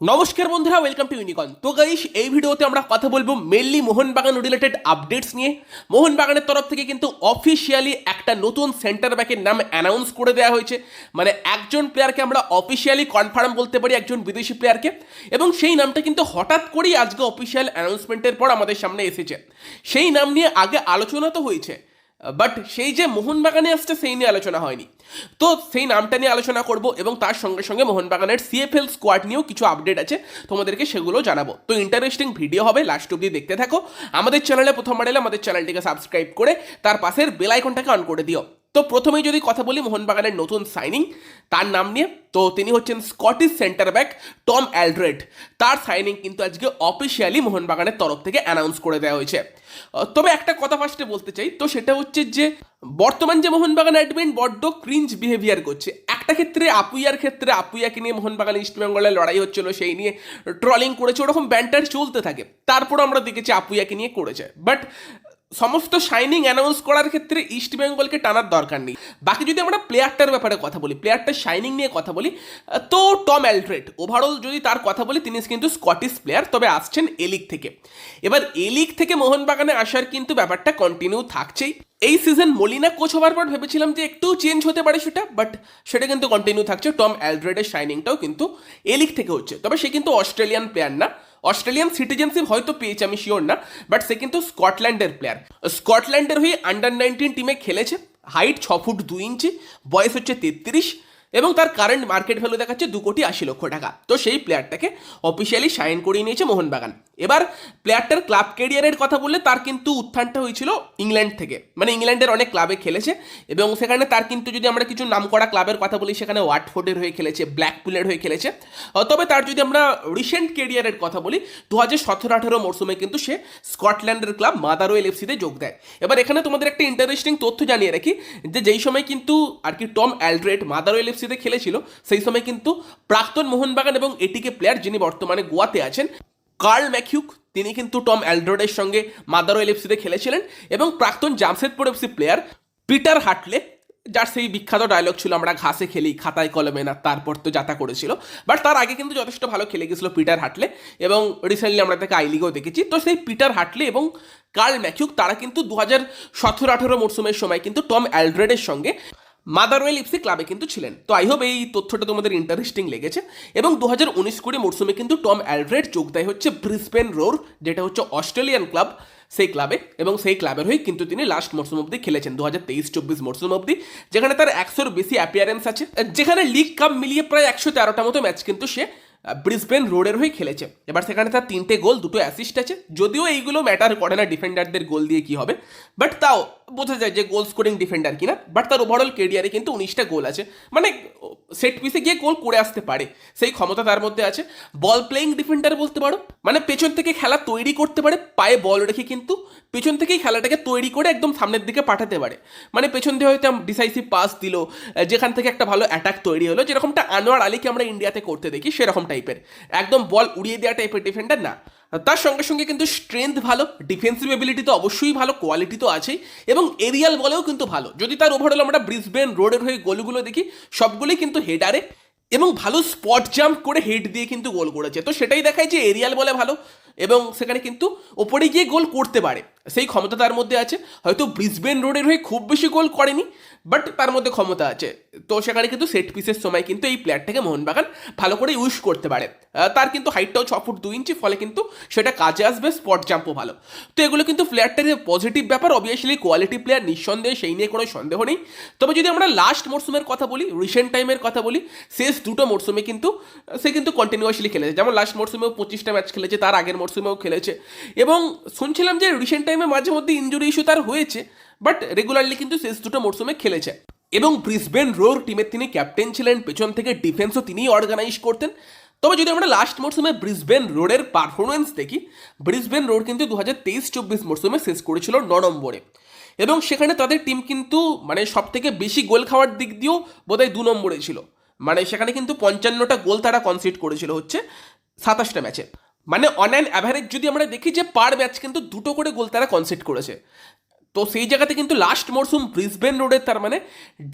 নমস্কার বন্ধুরা welcome to ইউনিকন তো গাইস এই ভিডিওতে আমরা কথা বলব মেনলি মোহনবাগান রিলেটেড আপডেটস নিয়ে। মোহনবাগানের তরফ থেকে কিন্তু অফিসিয়ালি একটা নতুন সেন্টার ব্যাকের নাম অ্যানাউন্স করে দেওয়া হয়েছে। মানে একজন প্লেয়ারকে আমরা অফিসিয়ালি কনফার্ম বলতে পারি, একজন বিদেশি প্লেয়ারকে এবং সেই নামটা কিন্তু হঠাৎ করেই আজকে অফিসিয়াল অ্যানাউন্সমেন্টের পর আমাদের সামনে এসেছে। সেই নাম নিয়ে আগে আলোচনা তো হয়েছে। বাট সেই যে মোহনবাগানে আসছে, সেই নিয়ে আলোচনা হয়নি। তো সেই নামটা নিয়ে আলোচনা করব এবং তার সঙ্গে সঙ্গে মোহনবাগানের সিএফএল স্কোয়াড নিয়েও কিছু আপডেট আছে। তোমাদেরকে সেগুলো জানাব। তো ইন্টারেস্টিং ভিডিও হবে লাস্ট অব্দি দেখতে থাকো। আমাদের চ্যানেলে প্রথমবার এলে আমাদের চ্যানেলটিকে সাবস্ক্রাইব করে, তার পাশের বেল আইকনটাকে অন করে দিও। তো প্রথমেই যদি কথা বলি মোহনবাগানের নতুন সাইনিং তার নাম নিয়ে, তো তিনি হচ্ছেন Scottish centre back Tom Aldred তার সাইনিং কিন্তু আজকে অফিসিয়ালি মোহনবাগানের তরফ থেকে অ্যানাউন্স করে দেওয়া হয়েছে। তবে একটা কথা ফার্স্টে বলতে চাই, তো সেটা হচ্ছে যে, বর্তমান যে মোহনবাগান অ্যাডমিন বড্ড ক্রিঞ্জ বিহেভিয়ার করছে। একটা ক্ষেত্রে আপুইয়ার ক্ষেত্রে, আপুইয়াকে নিয়ে মোহনবাগান ইস্টবেঙ্গলের লড়াই হচ্ছিল, সেই নিয়ে ট্রলিং করেছে, ওরকম ব্যান্টার চলতে থাকে। তারপর আমরা দেখেছি আপুইয়াকে নিয়ে করেছে। বাট সমস্ত শাইনিং অ্যানাউন্স করার ক্ষেত্রে ইস্ট বেঙ্গলকে টানার দরকার নেই। বাকি যদি আমরা প্লেয়ারটার ব্যাপারে কথা বলি প্লেয়ারটার শাইনিং নিয়ে কথা বলি, তো টম অ্যালট্রেড ওভারঅল যদি তার কথা বলি, তিনি কিন্তু স্কটিশ প্লেয়ার তবে আসছেন এলিগ থেকে। এবার এলিগ থেকে মোহনবাগানে আসার কিন্তু ব্যাপারটা কন্টিনিউ থাকছেই। এই সিজন মলিনা কোচ হওয়ার পর ভেবেছিলাম যে একটু চেঞ্জ হতে পারে সেটা বাট সেটা কিন্তু কন্টিনিউ থাকছে। টম অ্যালড্রেডের শাইনিংটাও কিন্তু এলিক থেকে হচ্ছে। তবে সে কিন্তু অস্ট্রেলিয়ান প্লেয়ার না। অস্ট্রেলিয়ান সিটিজেনশিপ হয়তো পেয়েছে, আমি শিওর না বাট সে কিন্তু স্কটল্যান্ডের প্লেয়ার স্কটল্যান্ডের হয়ে আন্ডার নাইনটিন টিমে খেলেছে হাইট ছ ফুট দুই ইঞ্চি, বয়স হচ্ছে তেত্রিশ, এবং তার কারেন্ট মার্কেট ভ্যালু দেখাচ্ছে দু কোটি আশি লক্ষ টাকা। তো সেই প্লেয়ারটাকে অফিসিয়ালি সাইন করিয়ে নিয়েছে মোহনবাগান। এবার প্লেয়ারটার ক্লাব ক্যারিয়ারের কথা বললে তার কিন্তু উত্থানটা হয়েছিল ইংল্যান্ড থেকে। মানে ইংল্যান্ডের অনেক ক্লাবে খেলেছে এবং সেখানে তার কিন্তু যদি আমরা কিছু নামকরা ক্লাবের কথা বলি, সেখানে ওয়াটফোর্ডের হয়ে খেলেছে ব্ল্যাকপুলের হয়ে খেলেছে। তবে তার যদি আমরা রিসেন্ট ক্যারিয়ারের কথা বলি দু হাজার সতেরো আঠেরো মরশুমে কিন্তু সে স্কটল্যান্ডের ক্লাব মাদারওয়েল এফসিতে যোগ দেয়। এবার এখানে তোমাদের একটা ইন্টারেস্টিং তথ্য জানিয়ে রাখি, যে যেই সময় কিন্তু আর কি টম অ্যালড্রেড মাদারওয়েল এফসিতে খেলেছিল, সেই সময় কিন্তু প্রাক্তন মোহনবাগান এবং এটিকে প্লেয়ার যিনি বর্তমানে গোয়াতে আছেন কার্ল ম্যাকিউক তিনি কিন্তু টম অ্যালড্রোডের সঙ্গে মাদারওয়েল এফসিতে খেলেছিলেন এবং প্রাক্তন Jamshedpur FC player Peter Hartley যার সেই বিখ্যাত ডায়লগ ছিল, আমরা ঘাসে খেলি, খাতায় কলমে না, তারপর তো যাতা করেছিল। বাট তার আগে কিন্তু যথেষ্ট ভালো খেলে গেছিল পিটার হাটলে এবং রিসেন্টলি আমরা তাকে আই লিগেও দেখেছি। তো সেই পিটার হাটলে এবং কার্ল ম্যাকিউক তারা কিন্তু দু হাজার সতেরো আঠেরো মরশুমের সময় কিন্তু টম অ্যালড্রেডের সঙ্গে মাদারওয়েল ইপসি ক্লাবে কিন্তু ছিলেন। তো আই হোপ এই তথ্যটা তোমাদের ইন্টারেস্টিং লেগেছে। এবং দু হাজার উনিশ কুড়ি মরশুমে কিন্তু টম অ্যালড্রেড যোগ দেয় হচ্ছে ব্রিসবেন রোর, যেটা হচ্ছে অস্ট্রেলিয়ান ক্লাব, সেই ক্লাবে। এবং সেই ক্লাবের হয়ে কিন্তু তিনি লাস্ট মরশুম অবধি খেলেছেন দু হাজার তেইশ চব্বিশ মরশুম অবধি। যেখানে তার একশোর বেশি অ্যাপিয়ারেন্স আছে। যেখানে লিগ কাপ মিলিয়ে প্রায় একশো তেরোটা মতো ম্যাচ কিন্তু সে ব্রিসবেন রোডের হয়ে খেলেছে। এবার সেখানে তার তিনটে গোল দুটো অ্যাসিস্ট আছে। যদিও এইগুলো ম্যাটার করে না ডিফেন্ডারদের গোল দিয়ে কি হবে। বাট তাও বোঝা যায় যে গোল স্কোরিং ডিফেন্ডার কিনা বাট তার ওভারঅল কেরিয়ারে কিন্তু উনিশটা গোল আছে। মানে সেট পিসে গিয়ে গোল করে আসতে পারে। সেই ক্ষমতা তার মধ্যে আছে। বল প্লেয়িং ডিফেন্ডার বলতে পারো মানে পেছন থেকে খেলা তৈরি করতে পারে, পায়ে বল রেখে কিন্তু পেছন থেকেই খেলাটাকে তৈরি করে একদম সামনের দিকে পাঠাতে পারে। মানে পেছন দিয়ে হয়তো ডিসাইসিভ পাস দিল, যেখান থেকে একটা ভালো অ্যাটাক তৈরি হলো, যেরকমটা আনোয়ার আলীকে আমরা ইন্ডিয়াতে করতে দেখি, সেরকম টাইপের একদম বল উড়িয়ে দেওয়া টাইপের ডিফেন্ডার না। তার সঙ্গে সঙ্গে কিন্তু স্ট্রেংথ ভালো ডিফেন্সিভ এবিলিটি তো অবশ্যই ভালো কোয়ালিটি তো আছেই, এবং এরিয়াল বলেও কিন্তু ভালো। যদি তার ওভারঅল আমরা ব্রিসবেন রোডের হয়ে গোলগুলো দেখি, সবগুলোই কিন্তু হেডারে এবং ভালো স্পট জাম্প করে হেড দিয়ে কিন্তু গোল করেছে। তো সেটাই দেখায় যে এরিয়াল বলে ভালো, এবং সেখানে কিন্তু ওপরে গিয়ে গোল করতে পারে। সেই ক্ষমতা তার মধ্যে আছে। হয়তো ব্রিসবেন রোডের হয়ে খুব বেশি গোল করেনি বাট তার মধ্যে ক্ষমতা আছে। তো সেখানে কিন্তু সেট পিসের সময় কিন্তু এই প্লেয়ারটাকে মোহনবাগান ভালো করে ইউজ করতে পারে। তার কিন্তু হাইটটাও ছ ফুট দুই ইঞ্চি, ফলে কিন্তু সেটা কাজে আসবে স্পট জাম্পও ভালো। তো এগুলো কিন্তু প্লেয়ারটার পজিটিভ ব্যাপার। অবভিয়াসলি কোয়ালিটি প্লেয়ার নিঃসন্দেহে সেই নিয়ে কোনো সন্দেহ নেই। তবে যদি আমরা লাস্ট মরশুমের কথা বলি রিসেন্ট টাইমের কথা বলি, শেষ দুটো মরশুমে কিন্তু, সে কিন্তু কন্টিনিউয়াসলি খেলেছে। যেমন লাস্ট মরশুমেও পঁচিশটা ম্যাচ খেলেছে, তার আগের মরশুমেও খেলেছে। এবং শুনছিলাম যে রিসেন্ট টাইমে মাঝে মধ্যে ইঞ্জুরি ইস্যু তার হয়েছে বাট রেগুলারলি কিন্তু শেষ দুটো মরশুমে খেলেছে। এবং ব্রিসবেন রোর টিমের তিনি ক্যাপ্টেন ছিলেন, পেছন থেকে ডিফেন্সও তিনিই অর্গানাইজ করতেন। তবে যদি আমরা লাস্ট মরশুমে ব্রিসবেন রোডের পারফরমেন্স দেখি, ব্রিসবেন রোড কিন্তু দু হাজার তেইশ চব্বিশ মরশুমে শেষ করেছিল ন নম্বরে। এবং সেখানে তাদের টিম কিন্তু মানে সব থেকে বেশি গোল খাওয়ার দিক দিয়েও বোধহয় দু নম্বরে ছিল। মানে সেখানে কিন্তু পঞ্চান্নটা গোল তারা কনসিড করেছিল হচ্ছে সাতাশটা ম্যাচে মানে অন অ্যান অ্যাভারেজ যদি আমরা দেখি যে পার ম্যাচ কিন্তু দুটো করে গোল তারা কনসিড করেছে। তো সেই জায়গাতে কিন্তু লাস্ট মরসুম ব্রিসবেন রোডের তার মানে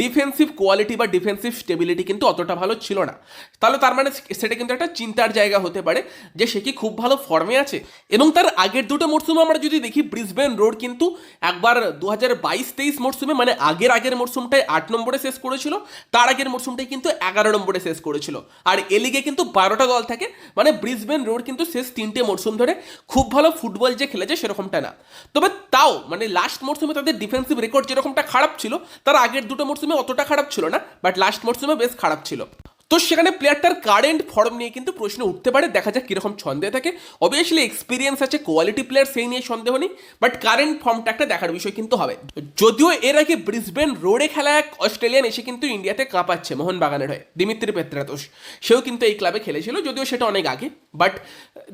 ডিফেন্সিভ কোয়ালিটি বা ডিফেন্সিভ স্টেবিলিটি কিন্তু অতটা ভালো ছিল না। তাহলে তার মানে সেটা কিন্তু একটা চিন্তার জায়গা হতে পারে যে সে কি খুব ভালো ফর্মে আছে। এবং তার আগের দুটো মরসুমে আমরা যদি দেখি ব্রিসবেন রোড কিন্তু একবার দু হাজার বাইশ তেইশ মরসুমে মানে আগের আগের মরসুমটায় আট নম্বরে শেষ করেছিল, তার আগের মরসুমটাই কিন্তু এগারো নম্বরে শেষ করেছিল। আর এ লিগে কিন্তু বারোটা দল থাকে মানে ব্রিসবেন রোড কিন্তু শেষ তিনটে মরসুম ধরে খুব ভালো ফুটবল যে খেলেছে সেরকমটা না। তবে তাও মানে লাস্ট মরসুমে তাদের ডিফেন্সিভ রেকর্ড যেরকমটা খারাপ ছিল, তার আগের দুটো মরসুমে অতটা খারাপ ছিল না বাট লাস্ট মরসুমে বেশ খারাপ ছিল। তো সেখানে প্লেয়ারটার কারেন্ট ফর্ম নিয়ে কিন্তু প্রশ্ন উঠতে পারে, দেখা যাক কীরকম ছন্দে থাকে। অবভিয়াসলি এক্সপিরিয়েন্স আছে কোয়ালিটি প্লেয়ার সেই নিয়ে সন্দেহ নেই বাট কারেন্ট ফর্মটা একটা দেখার বিষয় কিন্তু হবে। যদিও এর আগে ব্রিসবেন রোডে খেলা এক অস্ট্রেলিয়ান এসে কিন্তু ইন্ডিয়াতে কাঁপাচ্ছে মোহনবাগানের হয়ে, দিমিত্রি পেত্রাতোষ। সেও কিন্তু এই ক্লাবে খেলেছিল, যদিও সেটা অনেক আগে। বাট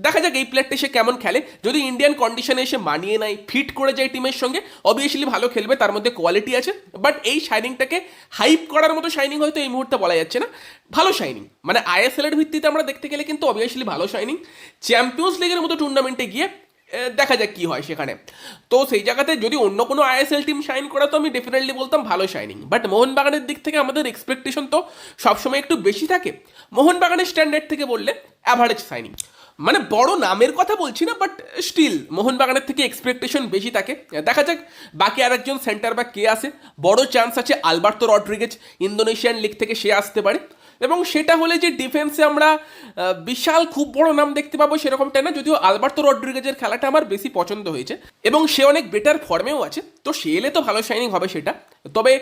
দেখা যাক এই প্লেয়ারটা সে কেমন খেলে। যদি ইন্ডিয়ান কন্ডিশনে এসে মানিয়ে নেয় ফিট করে যায় টিমের সঙ্গে অবভিয়াসলি ভালো খেলবে, তার মধ্যে কোয়ালিটি আছে। বাট এই শাইনিংটাকে হাইপ করার মতো শাইনিং হয়তো এই মুহূর্তে বলা যাচ্ছে না। ভালো শাইনিং মানে আইএসএল এর ভিত্তিতে আমরা দেখতে গেলে কিন্তু অবভিয়াসলি ভালো শাইনিং চ্যাম্পিয়ন্স লিগের মতো টুর্নামেন্টে গিয়ে দেখা যাক কি হয় সেখানে। তো সেই জায়গাতে যদি অন্য কোনো আইএসএল টিম শাইন করা, তো আমি ডেফিনেটলি বলতাম ভালো শাইনিং বাট মোহনবাগানের দিক থেকে আমাদের এক্সপেকটেশন তো সবসময় একটু বেশি থাকে। মোহনবাগানের স্ট্যান্ডার্ড থেকে বললে অ্যাভারেজ শাইনিং মানে বড় নামের কথা বলছি না বাট স্টিল মোহনবাগানের থেকে এক্সপেকটেশন বেশি থাকে। দেখা যাক বাকি আরেকজন সেন্টার ব্যাক কে আসে। বড় চান্স আছে আলবার্তো রড্রিগেজ, ইন্দোনেশিয়ান লিগ থেকে সে আসতে পারে। এবং সেটা হলে যে ডিফেন্সে আমরা বিশাল খুব বড় নাম দেখতে পাবো সেরকমটা না, যদিও আলবার্তো রড্রিগেজের খেলাটা আমার বেশি পছন্দ হয়েছে। এবং সে অনেক বেটার ফর্মেও আছে, তো সে এলে তো ভালো শাইনিং হবে সেটা। তবে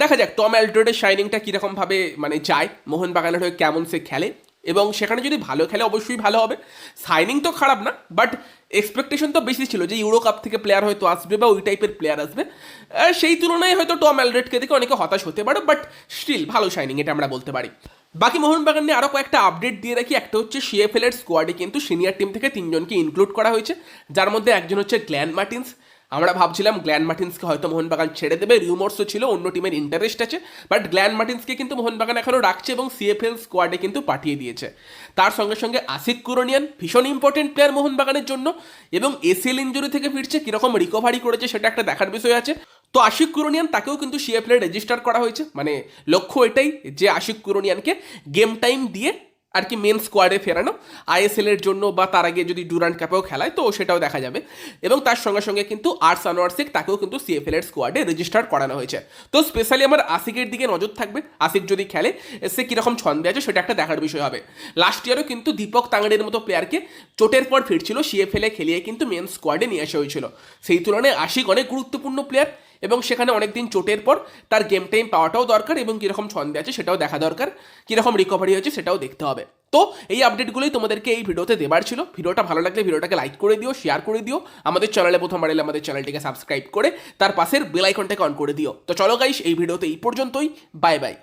দেখা যাক, টম অ্যালড্রেডের শাইনিংটা কীরকমভাবে মানে যায়, মোহনবাগানের হয়ে কেমন সে খেলে। এবং সেখানে যদি ভালো খেলে অবশ্যই ভালো হবে। সাইনিং তো খারাপ না বাট এক্সপেকটেশন তো বেশি ছিল যে ইউরো কাপ থেকে প্লেয়ার হয়তো আসবে বা ওই টাইপের প্লেয়ার আসবে। সেই তুলনায় হয়তো টম অ্যালড্রেডকে দেখে অনেকে হতাশ হতে পারে বাট স্টিল ভালো শাইনিং এটা আমরা বলতে পারি। বাকি মোহনবাগান নিয়ে আরও কয়েকটা আপডেট দিয়ে রাখি। একটা হচ্ছে সিএফএল এর স্কোয়াডে কিন্তু সিনিয়র টিম থেকে তিনজনকে ইনক্লুড করা হয়েছে। যার মধ্যে একজন হচ্ছে গ্ল্যান মার্টিন্স আমরা ভাবছিলাম গ্ল্যান মার্টিন্সকে হয়তো মোহনবাগান ছেড়ে দেবে রিউমার্সও ছিল, অন্য টিমের ইন্টারেস্ট আছে। বাট গ্ল্যান মার্টিন্সকে কিন্তু মোহনবাগান এখনও রাখছে এবং সিএফএল স্কোয়াডে কিন্তু পাঠিয়ে দিয়েছে। তার সঙ্গে সঙ্গে আসিক কুরনিয়ান ভীষণ ইম্পর্টেন্ট প্লেয়ার মোহনবাগানের জন্য। এবং এসিএল ইঞ্জুরি থেকে ফিরছে, কীরকম রিকভারি করেছে সেটা একটা দেখার বিষয় আছে। তো আশিক কুরনিয়ান তাকেও কিন্তু সিএফএল রেজিস্টার করা হয়েছে। মানে লক্ষ্য এটাই যে আশিক কুরনিয়ানকে গেম টাইম দিয়ে আর কি মেন স্কোয়াডে ফেরানো। আইএসএল এর জন্য বা তার আগে যদি ডুরান্ট কাপেও খেলায়, তো সেটাও দেখা যাবে। এবং তার সঙ্গে সঙ্গে কিন্তু আর্টস আনোয়ার শেখ তাকেও কিন্তু সিএফএল এর স্কোয়াডে রেজিস্টার করানো হয়েছে। তো স্পেশালি আমার আশিকের দিকে নজর থাকবে। আশিক যদি খেলে, সে কীরকম ছন্দে আছে সেটা একটা দেখার বিষয় হবে। লাস্ট ইয়ারও কিন্তু দীপক তাংড়ের মতো প্লেয়ারকে চোটের পর ফিরছিল। সিএফএল এ খেলিয়ে কিন্তু মেন স্কোয়াডে নিয়ে আসা হয়েছিল। সেই তুলনায় আশিক অনেক গুরুত্বপূর্ণ প্লেয়ার এবং সেখানে অনেকদিন চোটের পর তার গেম টাইম পাওয়াটাও দরকার এবং কীরকম ছন্দে আছে সেটাও দেখা দরকার, কীরকম রিকভারি হয়েছে সেটাও দেখতে হবে। তো এই আপডেটগুলোই তোমাদেরকে এই ভিডিওতে দেবার ছিল। ভিডিওটা ভালো লাগলে ভিডিওটাকে লাইক করে দিও শেয়ার করে দিও, আমাদের চ্যানেলে প্রথমবার এলে আমাদের চ্যানেলটিকে সাবস্ক্রাইব করে, তার পাশের বেল আইকনটাকে অন করে দিও। তো চলো গাইস এই ভিডিওতে এই পর্যন্তই বাই বাই